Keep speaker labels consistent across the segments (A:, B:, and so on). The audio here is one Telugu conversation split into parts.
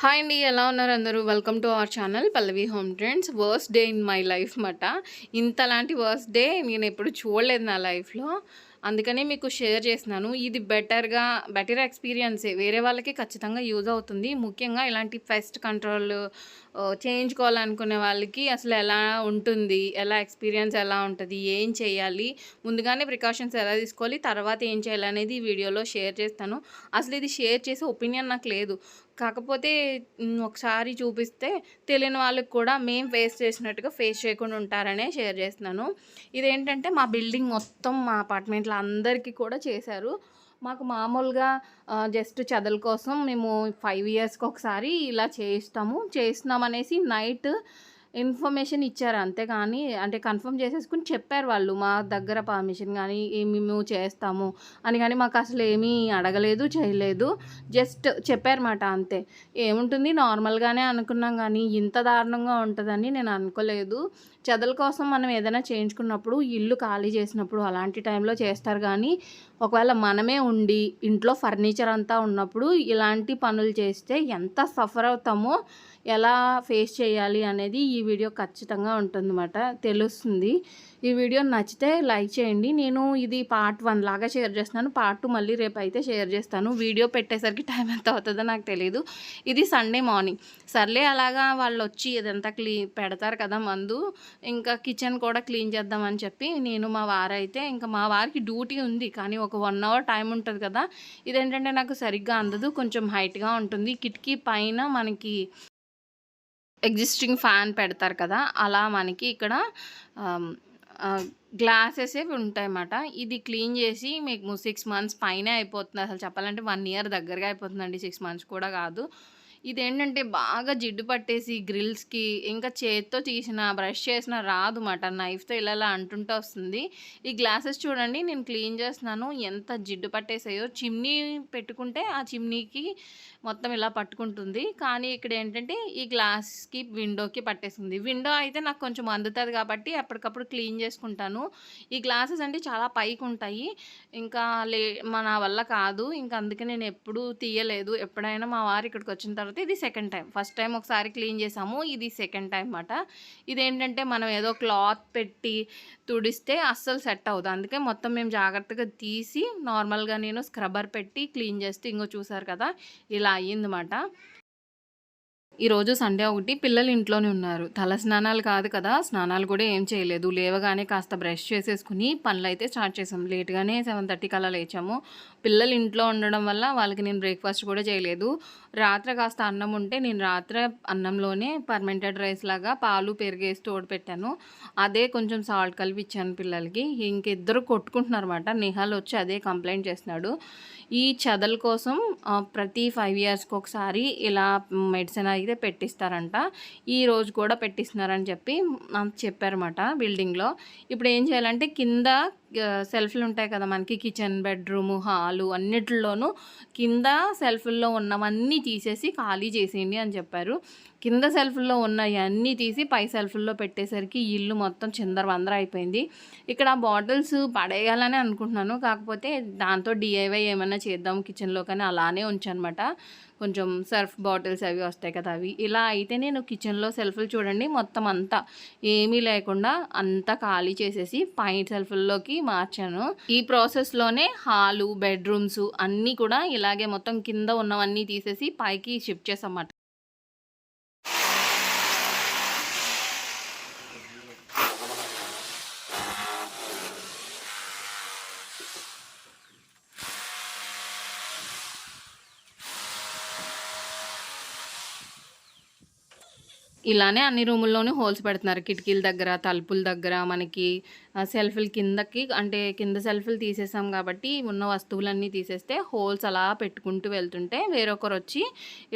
A: హాయ్ అండి ఎలా ఉన్నారు అందరూ? Welcome to our channel Pallavi home trends worst day in my life మాట ఇంతలాంటి వర్స్ట్ డే నేను ఎప్పుడు చూడలేదు నా లైఫ్లో అందుకనే మీకు షేర్ చేస్తున్నాను. ఇది బెటర్గా బెటర్ ఎక్స్పీరియన్సే వేరే వాళ్ళకి ఖచ్చితంగా యూజ్ అవుతుంది. ముఖ్యంగా ఇలాంటి పెస్ట్ కంట్రోల్ చేయించుకోవాలనుకునే వాళ్ళకి అసలు ఎలా ఉంటుంది? ఎలా ఎక్స్పీరియన్స్ ఎలా ఉంటుంది? ఏం చేయాలి? ముందుగానే ప్రికాషన్స్ ఎలా తీసుకోవాలి? తర్వాత ఏం చేయాలి అనేది ఈ వీడియోలో షేర్ చేస్తాను. అసలు ఇది షేర్ చేసే ఒపీనియన్ నాకు లేదు. కాకపోతే ఒకసారి చూపిస్తే తెలియని వాళ్ళకి కూడా మేము ఫేస్ చేసినట్టుగా ఫేస్ చేయకుండా ఉంటారనే షేర్ చేస్తున్నాను. ఇదేంటంటే మా బిల్డింగ్ మొత్తం మా అపార్ట్మెంట్లో అందరికీ కూడా చేశారు. మాకు మామూలుగా జస్ట్ చదువుల కోసం మేము ఫైవ్ ఇయర్స్కి ఒకసారి ఇలా చేయిస్తాము. చేస్తున్నాం అనేసి నైట్ ఇన్ఫర్మేషన్ ఇచ్చారు అంతేగాని అంటే కన్ఫర్మ్ చేసేసుకుని చెప్పారు వాళ్ళు మా దగ్గర పర్మిషన్ కానీ ఏమి మేము చేస్తాము అని కానీ మాకు అసలు ఏమీ అడగలేదు చేయలేదు. జస్ట్ చెప్పారన్నమాట అంతే. ఏముంటుంది నార్మల్గానే అనుకున్నాం కానీ ఇంత దారుణంగా ఉంటుందని నేను అనుకోలేదు. చదువుల కోసం మనం ఏదైనా చేయించుకున్నప్పుడు ఇల్లు ఖాళీ చేసినప్పుడు అలాంటి టైంలో చేస్తారు కానీ ఒకవేళ మనమే ఉండి ఇంట్లో ఫర్నిచర్ అంతా ఉన్నప్పుడు ఇలాంటి పనులు చేస్తే ఎంత సఫర్ అవుతామో ఎలా ఫేస్ చేయాలి అనేది ఈ ఈ వీడియో ఖచ్చితంగా ఉంటుందన్నమాట. తెలుస్తుంది. ఈ వీడియో నచ్చితే లైక్ చేయండి. నేను ఇది పార్ట్ వన్ లాగా షేర్ చేస్తున్నాను. పార్ట్ టూ మళ్ళీ రేపు అయితే షేర్ చేస్తాను. వీడియో పెట్టేసరికి టైం ఎంత అవుతుందో నాకు తెలియదు ఇది సండే మార్నింగ్. సర్లే అలాగా వాళ్ళు వచ్చి ఇదంతా క్లీ పెడతారు కదా మందు. ఇంకా కిచెన్ కూడా క్లీన్ చేద్దామని చెప్పి నేను మా వారైతే ఇంకా మా వారికి డ్యూటీ ఉంది. కానీ ఒక వన్ అవర్ టైం ఉంటుంది కదా. ఇదేంటంటే నాకు సరిగ్గా అందదు. కొంచెం హైట్గా ఉంటుంది. కిటికీ పైన మనకి ఎగ్జిస్టింగ్ ఫ్యాన్ పెడతారు కదా అలా మనకి ఇక్కడ గ్లాసెస్ ఉంటాయన్నమాట. ఇది క్లీన్ చేసి మీకు సిక్స్ మంత్స్ పైన అయిపోతుంది. అసలు చెప్పాలంటే వన్ ఇయర్ దగ్గరగా అయిపోతుందండి సిక్స్ మంత్స్ కూడా కాదు. ఇదేంటంటే బాగా జిడ్డు పట్టేసి గ్రిల్స్కి ఇంకా చేత్తో తీసిన బ్రష్ చేసిన రాదు మాట. నైఫ్తో ఇలా ఇలా అంటుంటూ వస్తుంది. ఈ గ్లాసెస్ చూడండి నేను క్లీన్ చేస్తున్నాను. ఎంత జిడ్డు పట్టేసాయో. చిమ్నీ పెట్టుకుంటే ఆ చిమ్నీకి మొత్తం ఇలా పట్టుకుంటుంది. కానీ ఇక్కడ ఏంటంటే ఈ గ్లాస్కి విండోకి పట్టేస్తుంది విండో అయితే నాకు కొంచెం అందుతుంది కాబట్టి ఎప్పటికప్పుడు క్లీన్ చేసుకుంటాను. ఈ గ్లాసెస్ అంటే చాలా పైకి ఉంటాయి ఇంకా లే మన వల్ల కాదు. ఇంకా అందుకే నేను ఎప్పుడూ తీయలేదు. ఎప్పుడైనా మా వారు ఇక్కడికి వచ్చిన తర్వాత ఇది సెకండ్ టైం ఫస్ట్ టైం ఒకసారి క్లీన్ చేసాము ఇది సెకండ్ టైం అనమాట ఇదేంటంటే మనం ఏదో క్లాత్ పెట్టి తుడిస్తే అస్సలు సెట్ అవ్వదు. అందుకే మొత్తం మేము జాగ్రత్తగా తీసి నార్మల్గా నేను స్క్రబ్బర్ పెట్టి క్లీన్ చేస్తే ఇంకో చూసారు కదా ఇలా అయ్యిందన్నమాట. ఈరోజు సండే ఒకటి పిల్లలు ఇంట్లోనే ఉన్నారు. తల స్నానాలు కాదు కదా స్నానాలు కూడా ఏం చేయలేదు. లేవగానే కాస్త బ్రష్ చేసేసుకుని పనులు అయితే స్టార్ట్ చేసాం లేట్గానే సెవెన్ థర్టీకి అలా లేచాము. పిల్లలు ఇంట్లో ఉండడం వల్ల వాళ్ళకి నేను బ్రేక్ఫాస్ట్ కూడా చేయలేదు. రాత్రి కాస్త అన్నం ఉంటే నేను రాత్రి అన్నంలోనే పర్మెంటెడ్ రైస్ లాగా పాలు పెరిగేసి తోడు పెట్టాను. అదే కొంచెం సాల్ట్ కలిపి ఇచ్చాను పిల్లలకి. ఇంకిద్దరు కొట్టుకుంటున్నారు అనమాట నిహాల్ వచ్చి అదే కంప్లైంట్ చేస్తున్నాడు. ఈ చదల కోసం ప్రతి ఫైవ్ ఇయర్స్కి ఒకసారి ఇలా మెడిసిన్ అయితే పెట్టిస్తారంట. ఈ రోజు కూడా పెట్టిస్తున్నారని చెప్పి చెప్పారన్నమాట బిల్డింగ్లో. ఇప్పుడు ఏం చేయాలంటే కింద సెల్ఫ్లు ఉంటాయి కదా మనకి. కిచెన్ బెడ్రూము హాలు అన్నిటిలోనూ కింద సెల్ఫ్ల్లో ఉన్నవన్నీ తీసేసి ఖాళీ చేసేయండి అని చెప్పారు. కింద సెల్ఫ్ల్లో ఉన్నవి అన్నీ తీసి పై సెల్ఫ్ల్లో పెట్టేసరికి ఇల్లు మొత్తం చిందర వందర అయిపోయింది. ఇక్కడ బాటిల్స్ పడేయాలని అనుకుంటున్నాను. కాకపోతే దాంతో డిఐవై ఏమైనా చేద్దాం కిచెన్లో కానీ అలానే ఉంచనమాట. కొంచెం సర్ఫ్ బాటిల్స్ అవి వస్తాయి కదా అవి. ఇలా అయితే నేను కిచెన్లో సెల్ఫ్లు చూడండి. మొత్తం అంతా ఏమీ లేకుండా అంతా ఖాళీ చేసేసి పై సెల్ఫ్ల్లోకి మార్చాను. ఈ ప్రాసెస్లోనే హాలు బెడ్రూమ్స్ అన్నీ కూడా ఇలాగే మొత్తం కింద ఉన్నవన్నీ తీసేసి పైకి షిఫ్ట్ చేసామాట ఇలానే అన్ని రూముల్లోనూ హోల్స్ పెడుతున్నారు. కిటికీల దగ్గర తలుపుల దగ్గర మనకి సెల్ఫ్ల కిందకి అంటే కింద సెల్ఫ్లు తీసేసాం కాబట్టి ఉన్న వస్తువులన్నీ తీసేస్తే హోల్స్ అలా పెట్టుకుంటూ వెళ్తుంటే వేరొకరు వచ్చి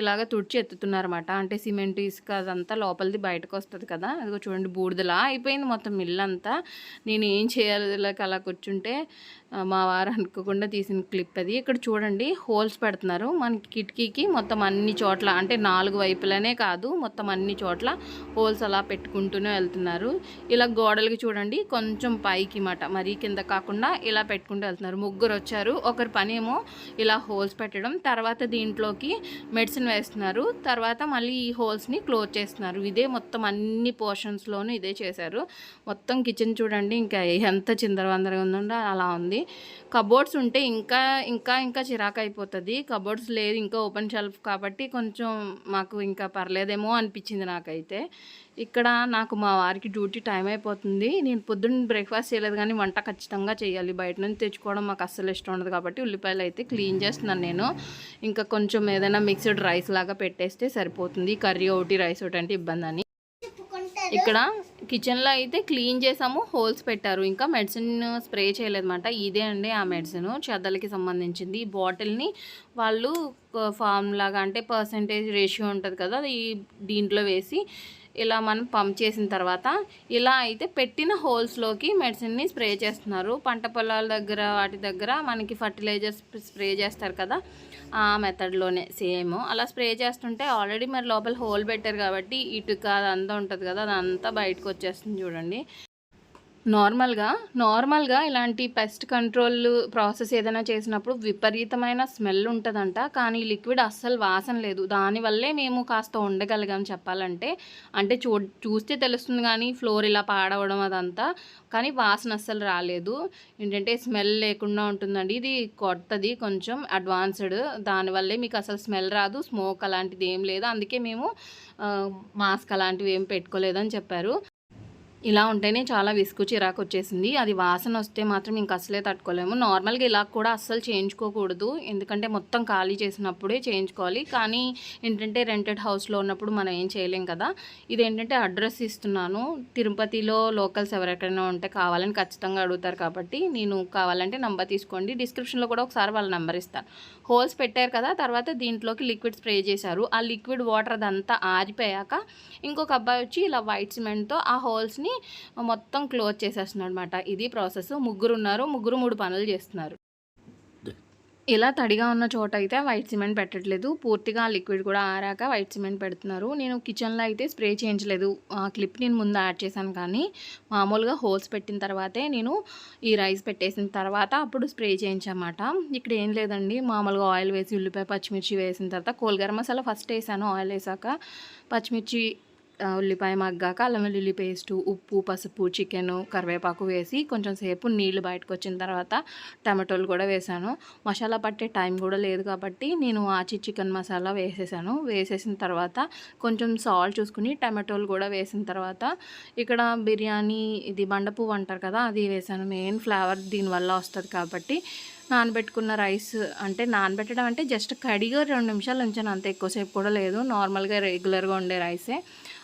A: ఇలాగ తుడిచి ఎత్తుతున్నారన్నమాట. అంటే సిమెంట్ ఇసుక అదంతా లోపలిది బయటకు వస్తుంది కదా. అదిగో చూడండి బూడిదలా అయిపోయింది మొత్తం ఇల్లు అంతా నేను ఏం చేయాలి అలా కూర్చుంటే మా వారు అనుకోకుండా తీసిన క్లిప్ అది. ఇక్కడ చూడండి హోల్స్ పెడుతున్నారు. మనకి కిటికీకి మొత్తం అన్ని చోట్ల అంటే నాలుగు వైపులనే కాదు మొత్తం అన్ని చోట్ల అట్లా హోల్స్ అలా పెట్టుకుంటూనే వెళ్తున్నారు. ఇలా గోడలకి చూడండి కొంచెం పైకి మాట మరీ కింద కాకుండా ఇలా పెట్టుకుంటూ వెళ్తున్నారు. ముగ్గురు వచ్చారు. ఒకరి పని ఏమో ఇలా హోల్స్ పెట్టడం తర్వాత దీంట్లోకి మెడిసిన్ వేస్తున్నారు. తర్వాత మళ్ళీ ఈ హోల్స్ని క్లోజ్ చేస్తున్నారు. ఇదే మొత్తం అన్ని పోర్షన్స్లోనూ ఇదే చేశారు. మొత్తం కిచెన్ చూడండి ఇంకా ఎంత చిందరవందరగా ఉందో అలా ఉంది. కబోర్డ్స్ ఉంటే ఇంకా ఇంకా ఇంకా చిరాకు అయిపోతుంది కబోర్డ్స్ లేదు ఇంకా ఓపెన్ షెల్ఫ్ కాబట్టి కొంచెం మాకు ఇంకా పర్లేదేమో అనిపించింది నాకైతే. ఇక్కడ నాకు మా వారికి డ్యూటీ టైం అయిపోతుంది. నేను పొద్దున్న బ్రేక్ఫాస్ట్ చేయలేదు కానీ వంట ఖచ్చితంగా చేయాలి. బయట నుంచి తెచ్చుకోవడం మాకు అస్సలు ఇష్టం ఉండదు కాబట్టి ఉల్లిపాయలు అయితే క్లీన్ చేస్తున్నాను నేను. ఇంకా కొంచెం ఏదైనా మిక్స్డ్ రైస్ లాగా పెట్టేస్తే సరిపోతుంది. కర్రీ ఒకటి రైస్ ఒకటి అంటే ఇబ్బంది అని. ఇక్కడ కిచెన్లో అయితే క్లీన్ చేసాము హోల్స్ పెట్టారు. ఇంకా మెడిసిన్ స్ప్రే చేయలేదన్నమాట. ఇదే అండి ఆ మెడిసిన్ చెద్దలకి సంబంధించింది. ఈ బాటిల్ని వాళ్ళు ఫామ్ లాగా అంటే పర్సంటేజ్ రేషియో ఉంటుంది కదా అది దీంట్లో వేసి ఇలా మనం పంప్ చేసిన తర్వాత ఇలా అయితే పెట్టిన హోల్స్లోకి మెడిసిన్ని స్ప్రే చేస్తున్నారు. పంట పొలాల దగ్గర వాటి దగ్గర మనకి ఫర్టిలైజర్స్ స్ప్రే చేస్తారు కదా ఆ మెథడ్లోనే సేమ్ అలా స్ప్రే చేస్తుంటే ఆల్రెడీ మరి లోపల హోల్ పెట్టారు కాబట్టి ఇటుక అదంతా ఉంటుంది కదా అదంతా బయటకు వచ్చేస్తుంది చూడండి. నార్మల్గా నార్మల్గా ఇలాంటి పెస్ట్ కంట్రోల్ ప్రాసెస్ ఏదైనా చేసినప్పుడు విపరీతమైన స్మెల్ ఉంటుందంట. కానీ లిక్విడ్ అస్సలు వాసన లేదు. దానివల్లే మేము కాస్త ఉండగలిగాం చెప్పాలంటే. అంటే చూ చూస్తే తెలుస్తుంది కానీ ఫ్లోర్ ఇలా పాడవడం అదంతా. కానీ వాసన అస్సలు రాలేదు. ఏంటంటే స్మెల్ లేకుండా ఉంటుందండి. ఇది కొత్తది కొంచెం అడ్వాన్స్డ్. దానివల్లే మీకు అసలు స్మెల్ రాదు. స్మోక్ అలాంటిది ఏం లేదు. అందుకే మేము మాస్క్ అలాంటివి ఏం పెట్టుకోలేదని చెప్పారు. ఇలా ఉంటేనే చాలా విసుగు చిరాకు వచ్చేసింది. అది వాసన వస్తే మాత్రం ఇంక అసలే తట్టుకోలేము. నార్మల్గా ఇలా కూడా అస్సలు చేయించుకోకూడదు. ఎందుకంటే మొత్తం ఖాళీ చేసినప్పుడే చేయించుకోవాలి. కానీ ఏంటంటే రెంటెడ్ హౌస్లో ఉన్నప్పుడు మనం ఏం చేయలేం కదా. ఇదేంటంటే అడ్రస్ ఇస్తున్నాను. తిరుపతిలో లోకల్స్ ఎవరెక్కడైనా ఉంటే కావాలని ఖచ్చితంగా అడుగుతారు కాబట్టి నేను కావాలంటే నెంబర్ తీసుకోండి. డిస్క్రిప్షన్లో కూడా ఒకసారి వాళ్ళ నెంబర్ ఇస్తాను హోల్స్ పెట్టారు కదా. తర్వాత దీంట్లోకి లిక్విడ్ స్ప్రే చేశారు. ఆ లిక్విడ్ వాటర్ అదంతా ఆరిపోయాక ఇంకొక అబ్బాయి వచ్చి ఇలా వైట్ సిమెంట్తో ఆ హోల్స్ని మొత్తం క్లోజ్ చేసేస్తున్నాడు అనమాట ఇది ప్రాసెస్. ముగ్గురు ఉన్నారు ముగ్గురు మూడు పనులు చేస్తున్నారు. ఇలా తడిగా ఉన్న చోట అయితే వైట్ సిమెంట్ పెట్టట్లేదు. పూర్తిగా లిక్విడ్ కూడా ఆరాక వైట్ సిమెంట్ పెడుతున్నారు. నేను కిచెన్లో అయితే స్ప్రే చేయించలేదు. ఆ క్లిప్ నేను ముందు యాడ్ చేశాను కానీ మామూలుగా హోల్స్ పెట్టిన తర్వాతే నేను ఈ రైస్ పెట్టేసిన తర్వాత అప్పుడు స్ప్రే చేయించమాట ఇక్కడ ఏం లేదండి. మామూలుగా ఆయిల్ వేసి ఉల్లిపాయ పచ్చిమిర్చి వేసిన తర్వాత కోల్గరం మసాలా ఫస్ట్ వేసాను. ఆయిల్ వేసాక పచ్చిమిర్చి ఉల్లిపాయ మగ్గాక అల్లం వెల్లుల్లి పేస్టు ఉప్పు పసుపు చికెన్ కరివేపాకు వేసి కొంచెం సేపు నీళ్ళు బయటకు వచ్చిన తర్వాత టమాటోలు కూడా వేసాను. మసాలా పట్టే టైం కూడా లేదు కాబట్టి నేను ఆచి చికెన్ మసాలా వేసేసాను. వేసేసిన తర్వాత కొంచెం సాల్ట్ చూసుకుని టమాటోలు కూడా వేసిన తర్వాత ఇక్కడ బిర్యానీ ఇది బండపువ్వు అంటారు కదా అది వేసాను. మెయిన్ ఫ్లేవర్ దీనివల్ల వస్తుంది కాబట్టి నానబెట్టుకున్న రైస్ అంటే నానబెట్టడం అంటే జస్ట్ కడిగా రెండు నిమిషాలు ఉంచాను. అంత ఎక్కువసేపు కూడా లేదు. నార్మల్గా రెగ్యులర్గా ఉండే రైసే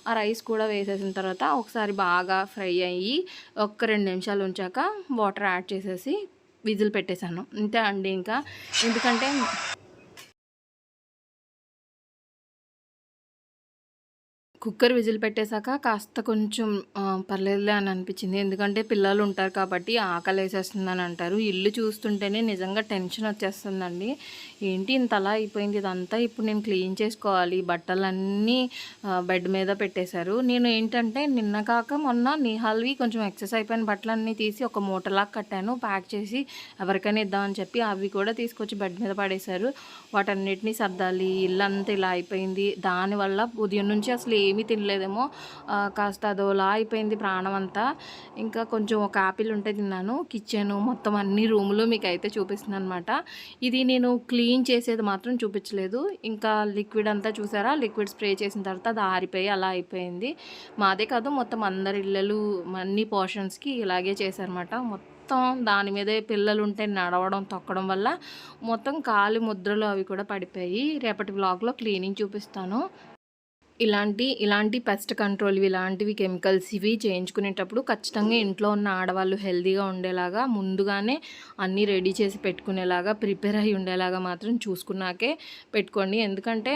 A: ఆ రైస్ కూడా వేసేసిన తర్వాత ఒకసారి బాగా ఫ్రై అయ్యి ఒక్క రెండు నిమిషాలు ఉంచాక వాటర్ యాడ్ చేసేసి విజిల్ పెట్టేశాను. అంతే అండి ఇంకా. ఎందుకంటే కుక్కర్ విజిల్ పెట్టేశాక కాస్త కొంచెం పర్లేదులే అని అనిపించింది. ఎందుకంటే పిల్లలు ఉంటారు కాబట్టి ఆకలి వేసేస్తుందని అంటారు. ఇల్లు చూస్తుంటేనే నిజంగా టెన్షన్ వచ్చేస్తుందండి. ఏంటి ఇంత అలా అయిపోయింది ఇదంతా? ఇప్పుడు నేను క్లీన్ చేసుకోవాలి. బట్టలన్నీ బెడ్ మీద పెట్టేశారు. నేను ఏంటంటే నిన్న కాక మొన్న నిహాల్వి కొంచెం ఎక్సెస్ అయిపోయిన బట్టలన్నీ తీసి ఒక మూటలాగా కట్టాను. ప్యాక్ చేసి ఎవరికైనా ఇద్దామని చెప్పి అవి కూడా తీసుకొచ్చి బెడ్ మీద పడేశారు. వాటన్నిటిని సర్దాలి. ఇల్లు ఇలా అయిపోయింది. దానివల్ల ఉదయం నుంచి అసలు ఏమీ తినలేదేమో. కాస్త అదోలా అయిపోయింది ప్రాణం అంతా. ఇంకా కొంచెం ఒక ఆపిల్ ఉంటే తిన్నాను. కిచెన్ మొత్తం అన్ని రూములు మీకు అయితే చూపిస్తున్నాను అనమాట ఇది నేను క్లీన్ క్లీన్ చేసేది మాత్రం చూపించలేదు. ఇంకా లిక్విడ్ అంతా చూసారా? లిక్విడ్ స్ప్రే చేసిన తర్వాత అది ఆరిపోయి అలా అయిపోయింది. మాదే కాదు మొత్తం అందరి ఇళ్ళలు అన్ని పోర్షన్స్కి ఇలాగే చేశారనమాట మొత్తం మొత్తం దాని మీదే పిల్లలు ఉంటే నడవడం తొక్కడం వల్ల మొత్తం కాలి ముద్రలు అవి కూడా పడిపోయి రేపటి బ్లాగ్లో క్లీనింగ్ చూపిస్తాను. ఇలాంటి ఇలాంటి పెస్ట్ కంట్రోల్ ఇలాంటివి కెమికల్స్ ఇవి చేయించుకునేటప్పుడు ఖచ్చితంగా ఇంట్లో ఉన్న ఆడవాళ్ళు హెల్తీగా ఉండేలాగా ముందుగానే అన్నీ రెడీ చేసి పెట్టుకునేలాగా ప్రిపేర్ అయ్యి ఉండేలాగా మాత్రం చూసుకున్నాకే పెట్టుకోండి. ఎందుకంటే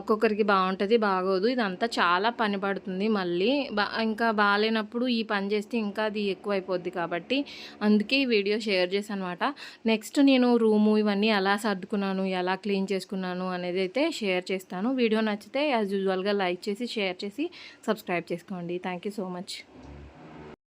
A: ఒక్కొక్కరికి బాగుంటుంది బాగోదు. ఇదంతా చాలా పని పడుతుంది మళ్ళీ. బా ఇంకా బాగాలేనప్పుడు ఈ పని చేస్తే ఇంకా అది ఎక్కువైపోద్ది కాబట్టి అందుకే ఈ వీడియో షేర్ చేశాను అనమాట నెక్స్ట్ నేను రూము ఇవన్నీ ఎలా సర్దుకున్నాను ఎలా క్లీన్ చేసుకున్నాను అనేది అయితే షేర్ చేస్తాను. వీడియో నచ్చితే యాజ్ యూజువల్గా లైక్ చేసి షేర్ చేసి సబ్స్క్రైబ్ చేసుకోండి. Thank you so much.